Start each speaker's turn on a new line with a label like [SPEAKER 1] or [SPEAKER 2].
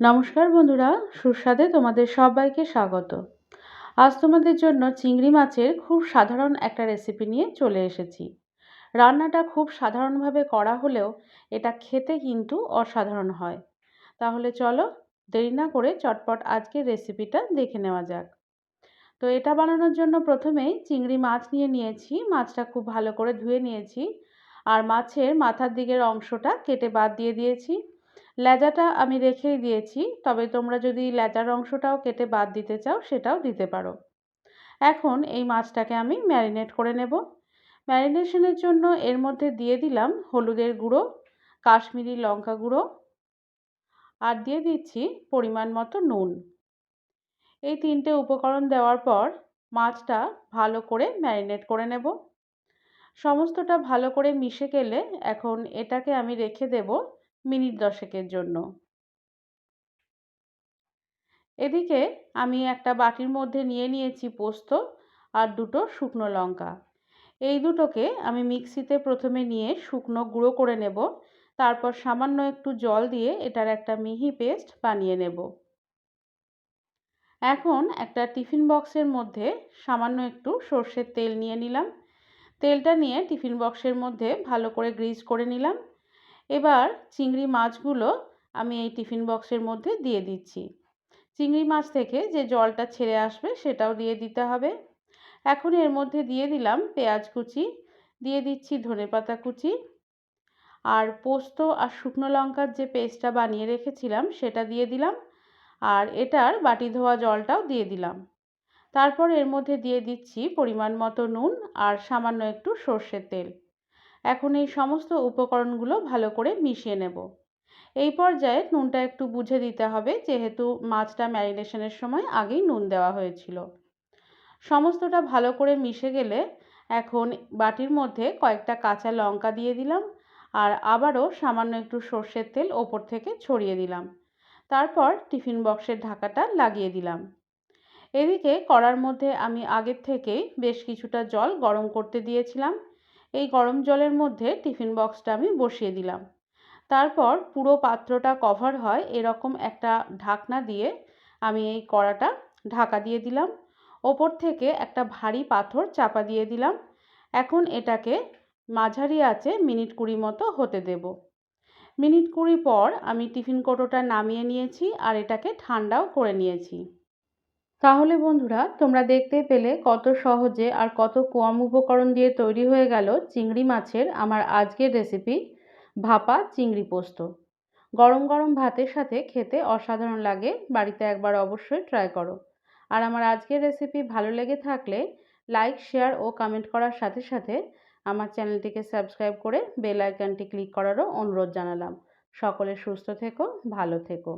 [SPEAKER 1] নমস্কার বন্ধুরা, সুস্বাদে তোমাদের সবাইকে স্বাগত। আজ তোমাদের জন্য চিংড়ি মাছের খুব সাধারণ একটা রেসিপি নিয়ে চলে এসেছি। রান্নাটা খুব সাধারণভাবে করা হলেও এটা খেতে কিন্তু অসাধারণ হয়। তাহলে চলো, দেরি না করে চটপট আজকের রেসিপিটা দেখে নেওয়া যাক। তো এটা বানানোর জন্য প্রথমেই চিংড়ি মাছ নিয়ে নিয়েছি, মাছটা খুব ভালো করে ধুয়ে নিয়েছি। আর মাছের মাথার দিকের অংশটা কেটে বাদ দিয়ে দিয়েছি। লেজাটা আমি রেখেই দিয়েছি, তবে তোমরা যদি লেজার অংশটাও কেটে বাদ দিতে চাও, সেটাও দিতে পারো। এখন এই মাছটাকে আমি ম্যারিনেট করে নেব। ম্যারিনেশনের জন্য এর মধ্যে দিয়ে দিলাম হলুদের গুঁড়ো, কাশ্মীরি লঙ্কা গুঁড়ো আর দিয়ে দিচ্ছি পরিমাণ মতো নুন। এই তিনটে উপকরণ দেওয়ার পর মাছটা ভালো করে ম্যারিনেট করে নেব। সমস্তটা ভালো করে মিশে গেলে এখন এটাকে আমি রেখে দেব মিনিট দশেকের জন্য। এদিকে আমি একটা বাটির মধ্যে নিয়ে নিয়েছি পোস্ত আর দুটো শুকনো লঙ্কা। এই দুটোকে আমি মিক্সিতে প্রথমে নিয়ে শুকনো গুঁড়ো করে নেব, তারপর সামান্য একটু জল দিয়ে এটার একটা মিহি পেস্ট বানিয়ে নেব। এখন একটা টিফিন বক্সের মধ্যে সামান্য একটু সর্ষের তেল নিয়ে নিলাম। তেলটা নিয়ে টিফিন বক্সের মধ্যে ভালো করে গ্রিজ করে নিলাম। এবার চিংড়ি মাছগুলো আমি এই টিফিন বক্সের মধ্যে দিয়ে দিচ্ছি। চিংড়ি মাছ থেকে যে জলটা ছেড়ে আসবে সেটাও দিয়ে দিতে হবে। এখন এর মধ্যে দিয়ে দিলাম পেঁয়াজ কুচি, দিয়ে দিচ্ছি ধনেপাতা কুচি আর পোস্ত আর শুকনো লঙ্কার যে পেস্টটা বানিয়ে রেখেছিলাম সেটা দিয়ে দিলাম আর এটার বাটি ধোয়া জলটাও দিয়ে দিলাম। তারপর এর মধ্যে দিয়ে দিচ্ছি পরিমাণ মতো নুন আর সামান্য একটু সর্ষের তেল। এখন এই সমস্ত উপকরণগুলো ভালো করে মিশিয়ে নেব। এই পর্যায়ে নুনটা একটু বুঝে দিতে হবে, যেহেতু মাছটা ম্যারিনেশনের সময় আগেই নুন দেওয়া হয়েছিল। সমস্তটা ভালো করে মিশে গেলে এখন বাটির মধ্যে কয়েকটা কাঁচা লঙ্কা দিয়ে দিলাম আর আবারও সামান্য একটু সর্ষের তেল ওপর থেকে ছড়িয়ে দিলাম। তারপর টিফিন বক্সের ঢাকাটা লাগিয়ে দিলাম। এদিকে কড়ার মধ্যে আমি আগের থেকেই বেশ কিছুটা জল গরম করতে দিয়েছিলাম। এই গরম জলের মধ্যে টিফিন বক্সটা আমি বসিয়ে দিলাম। তারপর পুরো পাত্রটা কভার হয় এরকম একটা ঢাকনা দিয়ে আমি এই কড়াটা ঢাকা দিয়ে দিলাম। ওপর থেকে একটা ভারী পাথর চাপা দিয়ে দিলাম। এখন এটাকে মাঝারি আছে মিনিট কুড়ি মতো হতে দেব। মিনিট কুড়ি পর আমি টিফিন কোটোটা নামিয়ে নিয়েছি আর এটাকে ঠান্ডাও করে নিয়েছি। তাহলে বন্ধুরা, তোমরা দেখতে পেলে কত সহজে আর কত কম উপকরণ দিয়ে তৈরি হয়ে গেল চিংড়ি মাছের আমার আজকের রেসিপি ভাপা চিংড়ি পোস্ত। গরম গরম ভাতের সাথে খেতে অসাধারণ লাগে, বাড়িতে একবার অবশ্যই ট্রাই করো। আর আমার আজকের রেসিপি ভালো লেগে থাকলে লাইক শেয়ার ও কমেন্ট করার সাথে সাথে আমার চ্যানেলটিকে সাবস্ক্রাইব করে বেল আইকনটি ক্লিক করারও অনুরোধ জানালাম। সকলে সুস্থ থেকো, ভালো থেকো।